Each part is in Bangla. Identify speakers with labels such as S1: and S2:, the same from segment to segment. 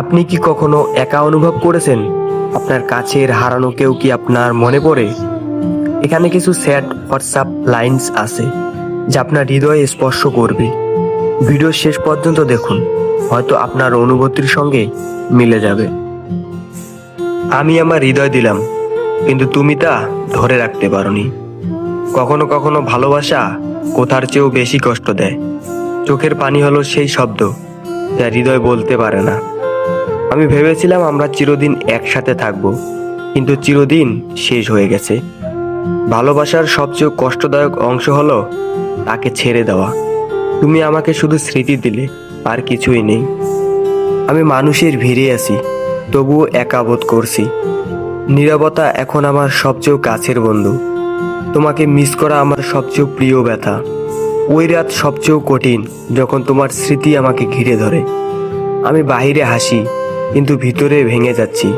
S1: আপনি কি কখনো একা অনুভব করেছেন? আপনার কাছের হারানো কেউ কি আপনার মনে পড়ে? এখানে কিছু স্যাড হোয়াটসঅ্যাপ লাইন্স আছে, যা আপনার হৃদয়ে স্পর্শ করবে। ভিডিও শেষ পর্যন্ত দেখুন, হয়তো আপনার অনুভূতির সঙ্গে মিলে যাবে। আমি আমার হৃদয় দিলাম, কিন্তু তুমি তা ধরে রাখতে পারোনি। কখনো কখনো ভালোবাসা কোথার চেয়েও বেশি কষ্ট দেয়। চোখের পানি হলো সেই শব্দ, যা হৃদয় বলতে পারে না। আমি ভেবেছিলাম আমরা চিরদিন একসাথে থাকব, কিন্তু চিরদিন শেষ হয়ে গেছে। ভালোবাসার সবচেয়ে কষ্টদায়ক অংশ হলো তাকে ছেড়ে দেওয়া। তুমি আমাকে শুধু স্মৃতি দিলে, আর কিছুই নেই। আমি মানুষের ভিড়ে আছি, তবুও একাবোধ করছি। নীরবতা এখন আমার সবচেয়ে কাছের বন্ধু। তোমাকে মিস করা আমার সবচেয়ে প্রিয় ব্যথা। ওই রাত সবচেয়ে কঠিন, যখন তোমার স্মৃতি আমাকে ঘিরে ধরে। আমি বাহিরে হাসি কিন্তু ভিতরে ভেঙে যাচ্ছি।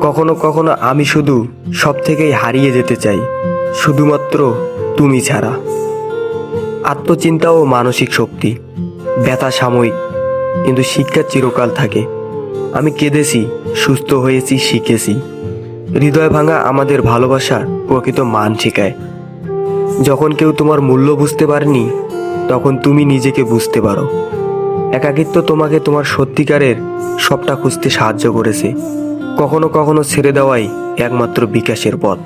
S1: কখনো কখনো আমি শুধু সব থেকেই হারিয়ে যেতে চাই, শুধুমাত্র তুমি ছাড়া। আত্মচিন্তা ও মানসিক শক্তি, ব্যথা সাময়িক, কিন্তু শিক্ষা চিরকাল থাকে। আমি কেঁদেছি, সুস্থ হয়েছি, শিখেছি। হৃদয় ভাঙা আমাদের ভালোবাসার প্রকৃত মান শেখায়। যখন কেউ তোমার মূল্য বুঝতে পারেনি, তখন তুমি নিজেকে বুঝতে পারো। একাকিত্ব তোমাকে তোমার সত্যিকারের সবটা খুঁজতে সাহায্য করেছে। কখনো কখনো ছেড়ে দেওয়াই একমাত্র বিকাশের পথ।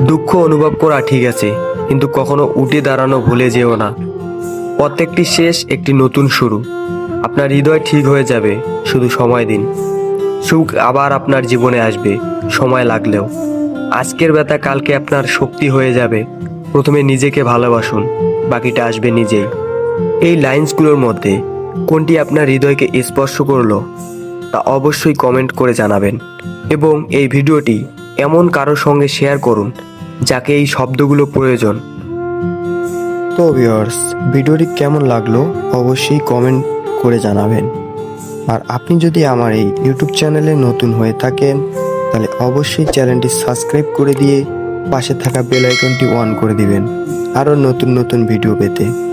S1: দুঃখ অনুভব করা ঠিক আছে, কিন্তু কখনো উঠে দাঁড়ানো ভুলে যেও না। প্রত্যেকটি শেষ, একটি নতুন শুরু। আপনার হৃদয় ঠিক হয়ে যাবে, শুধু সময় দিন। সুখ আবার আপনার জীবনে আসবে, সময় লাগলেও। আজকের ব্যথা কালকে আপনার শক্তি হয়ে যাবে। প্রথমে নিজেকে ভালোবাসুন, বাকিটা আসবে নিজেই। এই লাইন্সগুলোর মধ্যে কোনটি আপনার হৃদয়কে স্পর্শ করল, তা অবশ্যই কমেন্ট করে জানাবেন। এবং এই ভিডিওটি এমন কারোর সঙ্গে শেয়ার করুন, যাকে এই শব্দগুলো প্রয়োজন। তো ভিউয়ার্স ভিডিওটি কেমন লাগল অবশ্যই কমেন্ট করে জানাবেন। আর আপনি যদি আমার এই ইউটিউব চ্যানেলে নতুন হয়ে থাকেন, তাহলে অবশ্যই চ্যানেলটি সাবস্ক্রাইব করে দিয়ে পাশে থাকা বেল আইকনটি অন করে দিবেন। আরও নতুন নতুন ভিডিও পেতে।